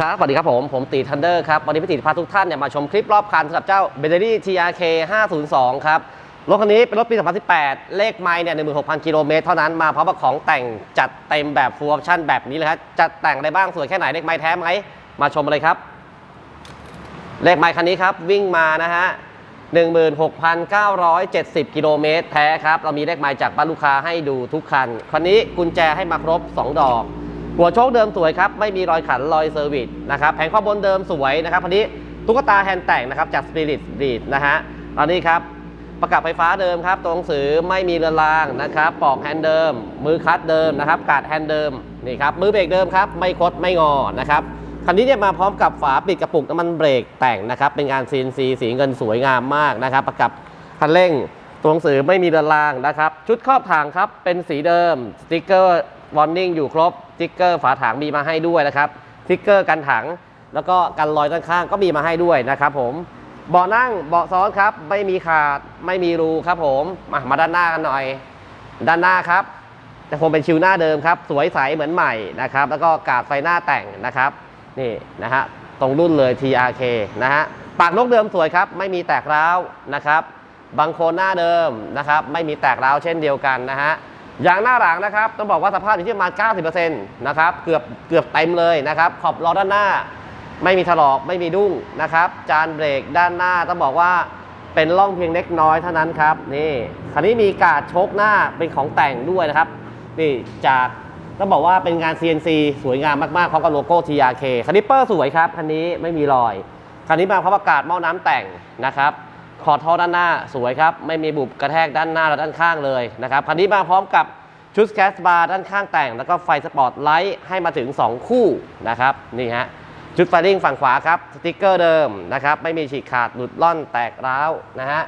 ครับ สวัสดีครับผม ผมตีทันเดอร์ครับ วันนี้พี่ตีพาทุกท่านเนี่ยมาชมคลิปรอบคันสำหรับเจ้า b e n ี TRK 502 ครับ รถคันนี้เป็นรถปี 2018 เลขไมล์เนี่ย 16,000 กิโลเมตรเท่านั้น มาพร้อมกับของแต่งจัดเต็มแบบ full option แบบนี้เลยครับ จัดแต่งอะไรบ้าง สวยแค่ไหน เลขไมล์แท้ไหม มาชมเลยครับ เลขไมล์คันนี้ครับ วิ่งมานะฮะ16,970 กิโลเมตรแท้ครับ เรามีเลขไมล์จากบ้านลูกค้าให้ดูทุกคัน คันนี้กุญแจให้มาครบ 2 ดอก หัวโชคเดิมสวยครับ ไม่มีรอยขันรอยเซอร์วิสนะครับแผงข้อบนเดิมสวยนะครับคันนี้ตุ๊กตาแฮนด์แต่งนะครับจาก Spirit Breed นะฮะตอนนี้ครับประกับไฟฟ้าเดิมครับ ตัวหนังสือไม่มีเรือนรางนะครับปอกแฮนด์เดิม มือคัดเดิมนะครับกาดแฮนด์เดิมนี่ครับมือเบรกเดิมครับไม่คดไม่งอนะครับคันนี้เนี่ยมาพร้อมกับฝาปิดกระปุกน้ำมันเบรกแต่งนะครับเป็นงาน CNC สีเงินสวยงามมากนะครับ ประกับคันเร่งตัวหนังสือไม่มีเรือนรางนะครับ ชุดครอบถังครับเป็นสีเดิมสติกเกอร์ วอร์นิ่งอยู่ครบสติ๊กเกอร์ฝาถังมีมาให้ด้วยนะครับสติ๊กเกอร์กันถัง แล้วก็กันรอยด้านข้างก็มีมาให้ด้วยนะครับผมเบาะนั่งเบาะซ้อนครับ ไม่มีขาดไม่มีรูครับผมมามาด้านหน้ากันหน่อย ด้านหน้าครับจะคงเป็นชิวหน้าเดิมครับ สวยใสเหมือนใหม่นะครับ แล้วก็กาดไฟหน้าแต่งนะครับ นี่นะฮะตรงรุ่นเลย TRK นะฮะปากนกเดิมสวยครับ ไม่มีแตกร้าวนะครับบางโคนหน้าเดิมนะครับ ไม่มีแตกร้าวเช่นเดียวกันนะฮะ ยางหน้าหลังนะครับต้องบอกว่าสภาพอยู่ที่ประมาณ 90%นะครับเกือบเกือบเต็มเลยนะครับ ขอบล้อด้านหน้า ไม่มีถลอกไม่มีดุ้งนะครับ จานเบรกด้านหน้าต้องบอกว่าเป็นร่องเพียงเล็กน้อยเท่านั้นครับนี่คันนี้มีกาดโชกหน้าเป็นของแต่งด้วยนะครับ นี่จากต้องบอกว่าเป็นงาน CNC สวยงามมากๆพร้อมกับโลโก้ TRK คันนี้เปอร์สวยครับคันนี้ไม่มีรอยคันนี้มาพร้อมกับกาดหม้อน้ำแต่งนะครับ ขอท่อด้านหน้าสวยครับ ไม่มีบุบกระแทกด้านหน้าและด้านข้างเลยนะครับคันนี้มาพร้อมกับชุดแคสบาร์ด้านข้างแต่ง แล้วก็ไฟสปอร์ตไลท์ให้มาถึง 2 คู่นะครับนี่ฮะชุดไฟลิ่งฝั่งขวาครับสติกเกอร์เดิมนะครับไม่มีฉีกขาดหลุดล่อนแตกร้าวนะฮะ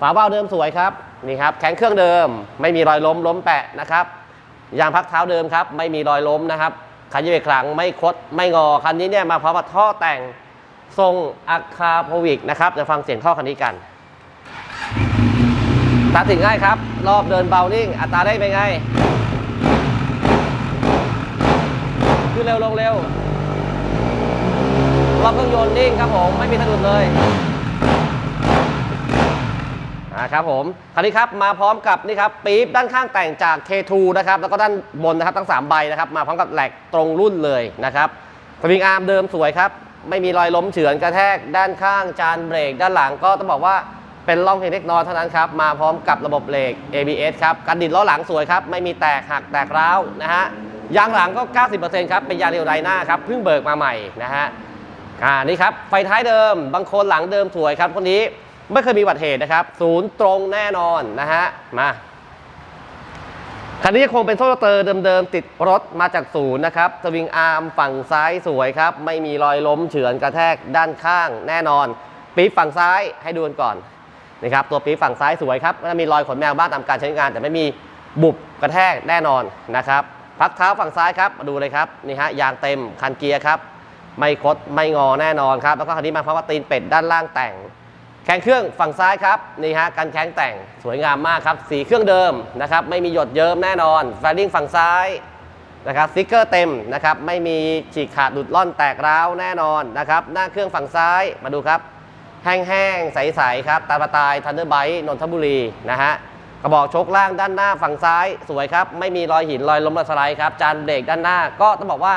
ฝาเบ้าเดิมสวยครับนี่ครับแข็งเครื่องเดิม ไม่มีรอยล้มล้มแปะนะครับยางพักเท้าเดิมครับไม่มีรอยล้มนะครับคันยี่เบรกคลังไม่คดไม่งอคันนี้เนี่ยมาพร้อมกับท่อแต่งทรงอะคาโพวิกนะครับจะฟังเสียงท่อคันนี้กัน ตัดสินง่ายครับ รอบเดินเบานิ่ง อัตราได้เป็นไง ขึ้นเร็วลงเร็ว รอบเครื่องยนต์นิ่งครับผม ไม่มีสะดุดเลยอ่าครับผม คราวนี้ครับมาพร้อมกับนี่ครับปี๊บด้านข้างแต่งจาก K2 นะครับ แล้วก็ด้านบนนะครับทั้ง 3 ใบนะครับ มาพร้อมกับแหลกตรงรุ่นเลยนะครับสวิงอาร์มเดิมสวยครับ ไม่มีรอยล้มเฉือนกระแทกด้านข้างจานเบรก ด้านหลังก็ต้องบอกว่า เป็นร่องเพียงเล็กน้อยเท่านั้นครับ มาพร้อมกับระบบเบรก ABS ครับกันดิดล้อหลังสวยครับ ไม่มีแตกหักแตกร้าวนะฮะยางหลังก็ 90%ครับ เป็นยางเรียวไดหน้าครับเพิ่งเบิกมาใหม่นะฮะอ่านี่ครับ ไฟท้ายเดิม บางคนหลังเดิมสวยครับ คนนี้ไม่เคยมีอุบัติเหตุนะครับ ศูนย์ตรงแน่นอนนะฮะมาคันนี้คงเป็นโซ่เตอร์เดิมๆติดรถมาจากศูนย์นะครับสวิงอาร์มฝั่งซ้ายสวยครับ ไม่มีรอยล้มเฉือนกระแทกด้านข้างแน่นอน ปี๊ฝั่งซ้ายให้ดูกันก่อน นี่ครับตัวปี๊บฝั่งซ้ายสวยครับก็จะมีรอยขนแมวบ้างตามการใช้งาน แต่ไม่มีบุบกระแทกแน่นอนนะครับพักเท้าฝั่งซ้ายครับมาดูเลยครับนี่ฮะยางเต็มคันเกียร์ครับไม่คดไม่งอแน่นอนครับ แล้วก็คันนี้มาพร้อมกับตีนเป็ดด้านล่างแต่ง แข้งเครื่องฝั่งซ้ายครับนี่ฮะกันแข้งแต่งสวยงามมากครับสีเครื่องเดิมนะครับไม่มีหยดเยิ้มแน่นอนแฟลดิ้งฝั่งซ้ายนะครับสติ๊กเกอร์เต็มนะครับไม่มีฉีกขาดดุดล่อนแตกร้าวแน่นอนนะครับหน้าเครื่องฝั่งซ้ายมาดูครับ แห้งๆ ใสๆ ครับตาปตายทันเดอร์ไบต์นนทบุรีนะฮะกระบอกชกล่างด้านหน้าฝั่งซ้ายสวยครับ ไม่มีรอยหินรอยล้มรอยสไลด์ครับ จานเบรกด้านหน้าก็ต้องบอกว่า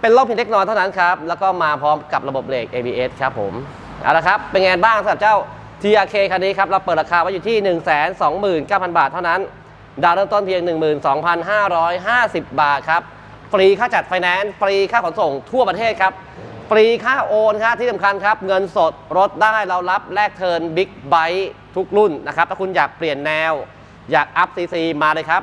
เป็นร่องเพียงเล็กน้อยเท่านั้นครับ แล้วก็มาพร้อมกับระบบเบรก ABS ครับผม เอาละครับ เป็นไงบ้างสำหรับเจ้า TRK คันนี้ครับ เราเปิดราคาไว้อยู่ที่ 129,000 บาทเท่านั้น ดาวน์เริ่มต้นเพียง 12,550 บาทครับ ฟรีค่าจัดไฟแนนซ์ ฟรีค่าขนส่งทั่วประเทศครับ ฟรีค่าโอนครับที่สำคัญครับ เงินสดรถได้เรารับแลกเทินบิ๊กไบค์ทุกรุ่นนะครับ ถ้าคุณอยากเปลี่ยนแนว อยากอัพซีซีมาเลยครับ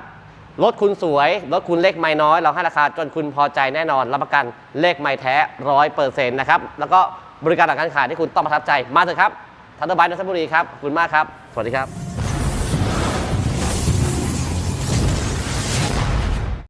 รถคุณสวยรถคุณเลขไม่น้อย เราให้ราคาจนคุณพอใจแน่นอน รับประกันเลขไม่แท้ร้อยเปอร์เซ็นต์นะครับ แล้วก็บริการหลังการขายที่คุณต้องประทับใจมาเถอะครับทันเดอร์ไบค์นนทบุรีครับขอบคุณมากครับ สวัสดีครับ